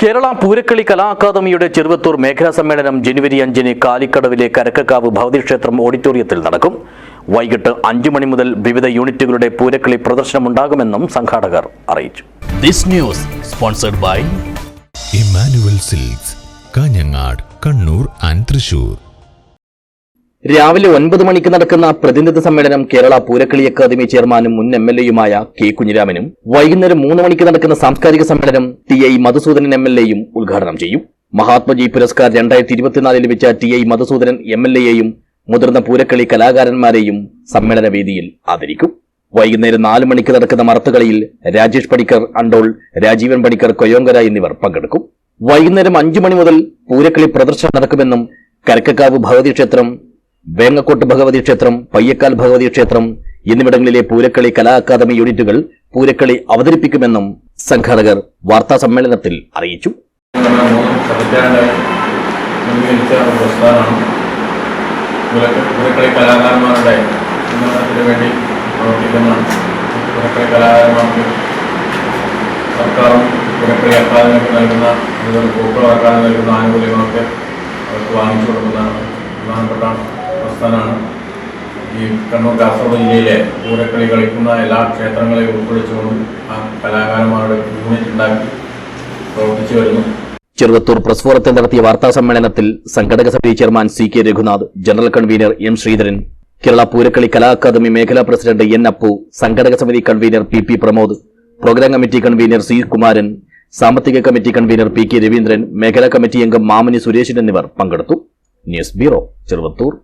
കേരള പൂരക്കളി കലാ അക്കാദമിയുടെ ചെറുവത്തൂർ മേഖലാ സമ്മേളനം ജനുവരി അഞ്ചിന് കാലിക്കടവിലെ കരക്കക്കാവ് ഭൗതിക്ഷേത്രം ഓഡിറ്റോറിയത്തിൽ നടക്കും. വൈകിട്ട് അഞ്ചു മണി മുതൽ വിവിധ യൂണിറ്റുകളുടെ പൂരക്കളി പ്രദർശനമുണ്ടാകുമെന്നും സംഘാടകർ അറിയിച്ചു. This news sponsored by Emmanuel Silks Kanhangad Kannur and Thrissur രാവിലെ ഒൻപത് മണിക്ക് നടക്കുന്ന പ്രതിനിധി സമ്മേളനം കേരള പൂരക്കളി അക്കാദമി ചെയർമാനും മുൻ എം എൽ എയുമായ കെ കുഞ്ഞിരാമനും. വൈകുന്നേരം മൂന്ന് മണിക്ക് നടക്കുന്ന സാംസ്കാരിക സമ്മേളനം T I Madhusoodanan M L എയും ഉദ്ഘാടനം ചെയ്യും. മഹാത്മജി പുരസ്കാർ രണ്ടായിരത്തി ഇരുപത്തിനാലിൽ ലഭിച്ച T I Madhusoodanan M L എയെയും മുതിർന്ന പൂരക്കളി കലാകാരന്മാരെയും സമ്മേളന വേദിയിൽ ആദരിക്കും. വൈകുന്നേരം നാല് മണിക്ക് നടക്കുന്ന മറത്തുകളിയിൽ രാജേഷ് പണിക്കർ അണ്ടോൾ രാജീവൻ പണിക്കർ കൊയോങ്കര എന്നിവർ പങ്കെടുക്കും. വൈകുന്നേരം അഞ്ചു മണി മുതൽ പൂരക്കളി പ്രദർശനം നടക്കുമെന്നും കരക്കക്കാവ് ഭഗവതി ക്ഷേത്രം വേങ്ങക്കോട്ട് ഭഗവതി ക്ഷേത്രം പയ്യക്കാൽ ഭഗവതി ക്ഷേത്രം എന്നിവിടങ്ങളിലെ പൂരക്കളി കലാ അക്കാദമി യൂണിറ്റുകൾ പൂരക്കളി അവതരിപ്പിക്കുമെന്നും സംഘാടകർ വാർത്താ സമ്മേളനത്തിൽ അറിയിച്ചു. സർക്കാരും അക്കാദമിക്ക് നൽകുന്ന അതുപോലെ അക്കാദമി നൽകുന്ന ആനുകൂല്യങ്ങളൊക്കെ അവർക്ക് വാങ്ങിച്ചു പ്രസ്ഥാനമാണ് ഈ കണ്ണൂർ കാസർഗോഡ് ജില്ലയിലെ പൂരക്കളി കളിക്കുന്ന എല്ലാ ക്ഷേത്രങ്ങളെയും ഉൾക്കൊള്ളിച്ചുകൊണ്ട് ആ കലാകാരന്മാരുടെ യൂണിറ്റ് ഉണ്ടാക്കി പ്രവർത്തിച്ചു വരുന്നു. ചെറുവത്തൂർ പ്രസ് ഫോറത്തിൽ നടത്തിയ വാർത്താ സമ്മേളനത്തിൽ സംഘടക സമിതി chairman C K Raghunath general convener M Sreedharan Kerala Poorakkali കലാ അക്കാദമി മേഖലാ പ്രസിഡന്റ് എൻ അപ്പു സംഘടക സമിതി convener P P Pramod programme committee convener C Kumaran സാമ്പത്തിക committee convener P K Raveendran മേഖലാ കമ്മിറ്റി അംഗം മാമനി സുരേഷൻ എന്നിവർ പങ്കെടുത്തു. News bureau Cheruvathur.